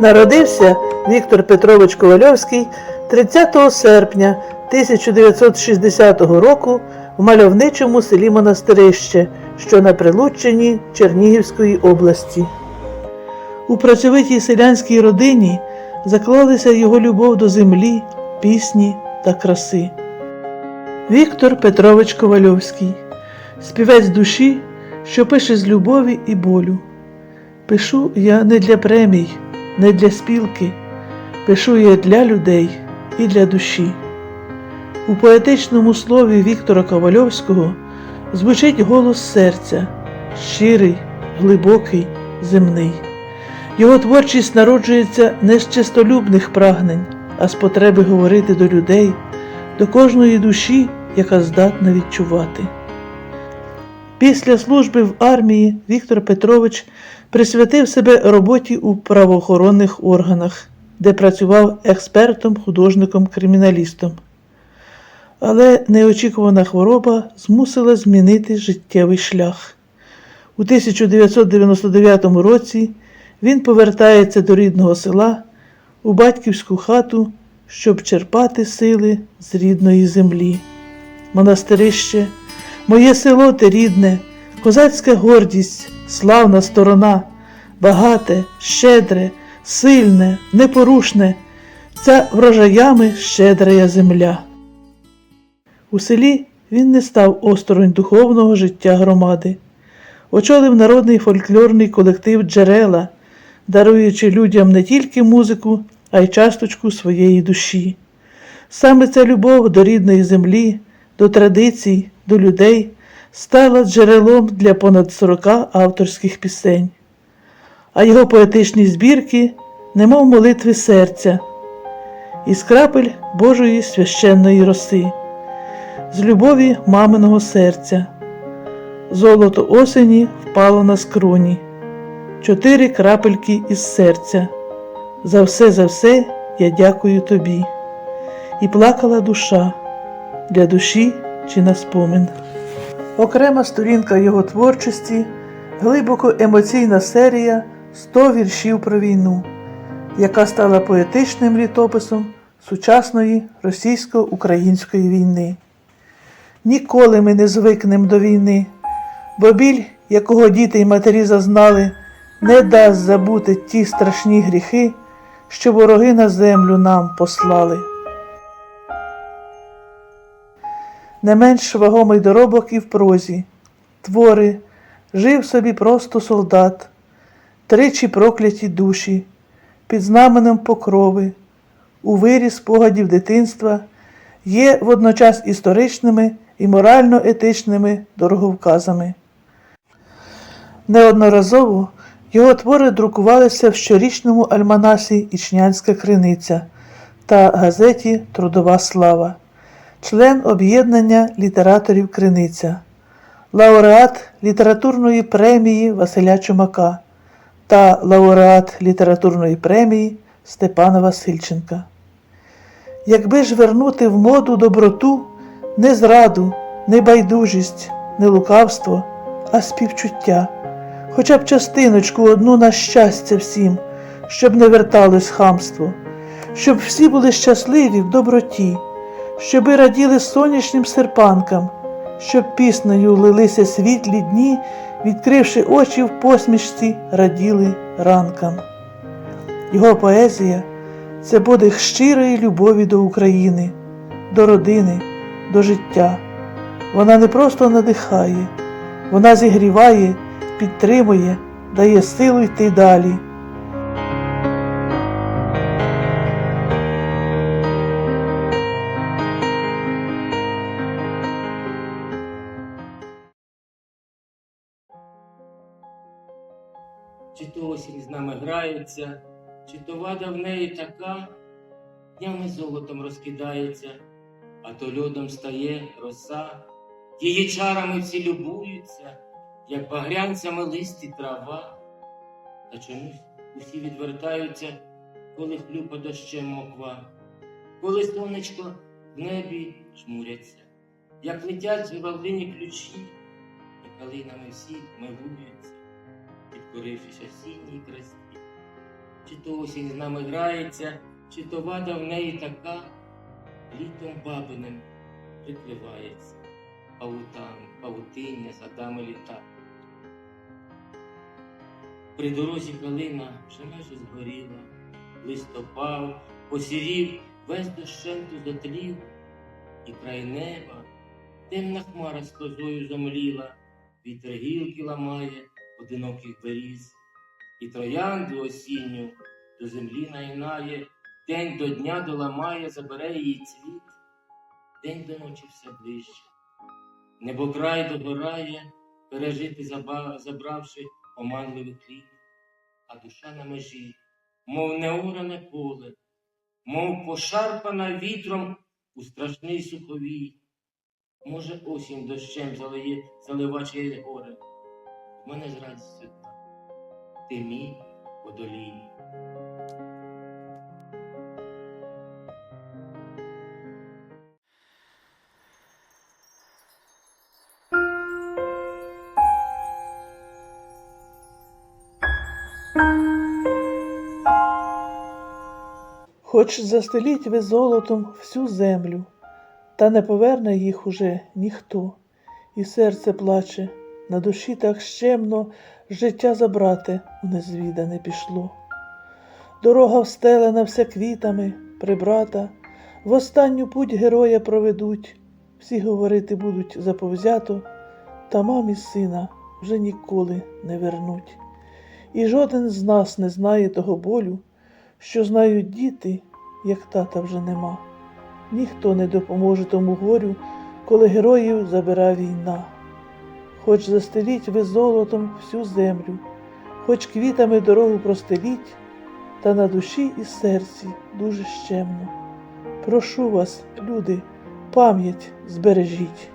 Народився Віктор Петрович Ковальовський 30 серпня 1960 року в мальовничому селі Монастирище, що на Прилуччині Чернігівської області. У працьовитій селянській родині заклалися його любов до землі, пісні та краси. Віктор Петрович Ковальовський, співець душі, що пише з любові і болю. Пишу я не для премій, не для спілки, пишу я для людей і для душі. У поетичному слові Віктора Ковальовського звучить голос серця, щирий, глибокий, земний. Його творчість народжується не з чистолюбних прагнень, а з потреби говорити до людей, до кожної душі, яка здатна відчувати. Після служби в армії Віктор Петрович присвятив себе роботі у правоохоронних органах, де працював експертом, художником, криміналістом. Але неочікувана хвороба змусила змінити життєвий шлях. У 1999 році він повертається до рідного села у батьківську хату, щоб черпати сили з рідної землі. Монастирище, моє село те рідне, козацька гордість, славна сторона, багате, щедре, сильне, непорушне, ця врожаями щедрая земля. У селі він не став осторонь духовного життя громади, очолив народний фольклорний колектив Джерела, даруючи людям не тільки музику, а й часточку своєї душі. Саме ця любов до рідної землі, до традицій, до людей стала джерелом для понад 40 авторських пісень, а його поетичні збірки, немов молитви серця, із крапель Божої священної роси, з любові маминого серця. Золото осені впало на скроні, чотири крапельки із серця. За все, за все я дякую тобі. І плакала душа для душі чи на спомин. Окрема сторінка його творчості, глибоко емоційна серія «100 віршів про війну, яка стала поетичним літописом сучасної російсько-української війни. Ніколи ми не звикнемо до війни, бо біль, якого діти й матері зазнали, не дасть забути ті страшні гріхи, що вороги на землю нам послали. Не менш вагомий доробок і в прозі. Твори, жив собі просто солдат, тричі прокляті душі, під знаменем покрови, у вирі спогадів дитинства. Є водночас історичними і морально-етичними дороговказами. Неодноразово його твори друкувалися в щорічному альманасі Ічнянська криниця та газеті Трудова слава, член об'єднання літераторів Криниця, лауреат літературної премії Василя Чумака та лауреат літературної премії Степана Васильченка. Якби ж вернути в моду доброту, не зраду, не байдужість, не лукавство, а співчуття, хоча б частиночку одну на щастя всім, щоб не верталось хамство, щоб всі були щасливі в доброті, щоби раділи сонячним серпанкам, щоб піснею лилися світлі дні, відкривши очі в посмішці, раділи ранкам. Його поезія це подих щирої любові до України, до родини, до життя. Вона не просто надихає, вона зігріває, підтримує, дає силу йти далі. Чи то осінь з нами грається, чи то вада в неї така, днями золотом розкидається, а то льодом стає роса, її чарами всі любуються, як багрянцями листі трава, та чомусь усі відвертаються, коли хлюпа дощем моква, коли сонечко в небі жмуряться, як летять журавлині ключі, і калинами всі милуються підкорившись осінній красі. чи то осінь з нами грається, чи то вада в неї така, літом бабиним прикривається, павутан, павутиння садами літа. При дорозі калина вже майже згоріла, листопав, посірів, весь дощенту затлів, і край неба темна хмара з козою замліла, вітер гілки ламає одиноких беріз, і троянду осінню до землі наїнає, день до дня доламає, забере її цвіт, день до ночі все ближче. Небокрай догорає, пережити забравши оманливий хліб, а душа на межі, мов неуране поле, мов пошарпана вітром у страшний суховій. Може, осінь дощем залиє, залива чиєсь горе. Мене з радістю. Ти мій водолій. Хоч застеліть ви золотом всю землю, та не поверне їх уже ніхто, і серце плаче, на душі так щемно життя забрати у незвідане пішло. Дорога встелена вся квітами, прибрата, в останню путь героя проведуть, всі говорити будуть заповзято, та мамі сина вже ніколи не вернуть. І жоден з нас не знає того болю, що знають діти, як тата вже нема. Ніхто не допоможе тому горю, коли героїв забира війна. Хоч застеліть ви золотом всю землю, хоч квітами дорогу простеліть, та на душі і серці дуже щемно. Прошу вас, люди, пам'ять збережіть.